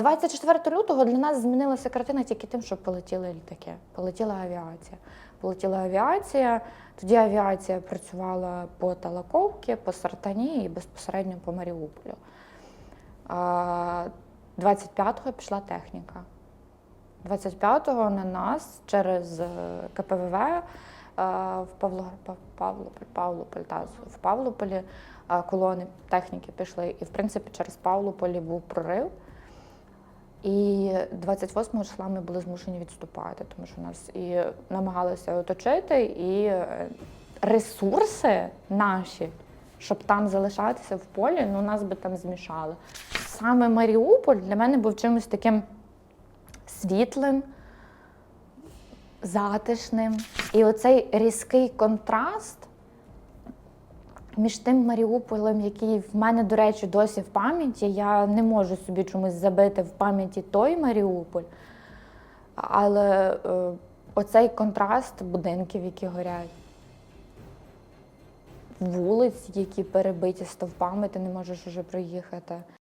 24 лютого для нас змінилася картина тільки тим, що полетіли літаки, полетіла авіація. Полетіла авіація, тоді авіація працювала по Талаковці, по Сартані і безпосередньо по Маріуполю. 25-го пішла техніка. 25-го на нас через е, КПВВ е, в Павло, Павлополь, Павлополь, та, в Павлополі е, колони техніки пішли. І, в принципі, через Павлополі був прорив. І 28 числа ми були змушені відступати, тому що нас і намагалися оточити, і е, ресурси наші, щоб там залишатися в полі, ну нас би там змішали. Саме Маріуполь для мене був чимось таким світлим, затишним. І оцей різкий контраст між тим Маріуполем, який в мене, до речі, досі в пам'яті. Я не можу собі чомусь забити в пам'яті той Маріуполь. Але е, оцей контраст будинків, які горять, вулиць, які перебиті стовпами, ти не можеш уже проїхати.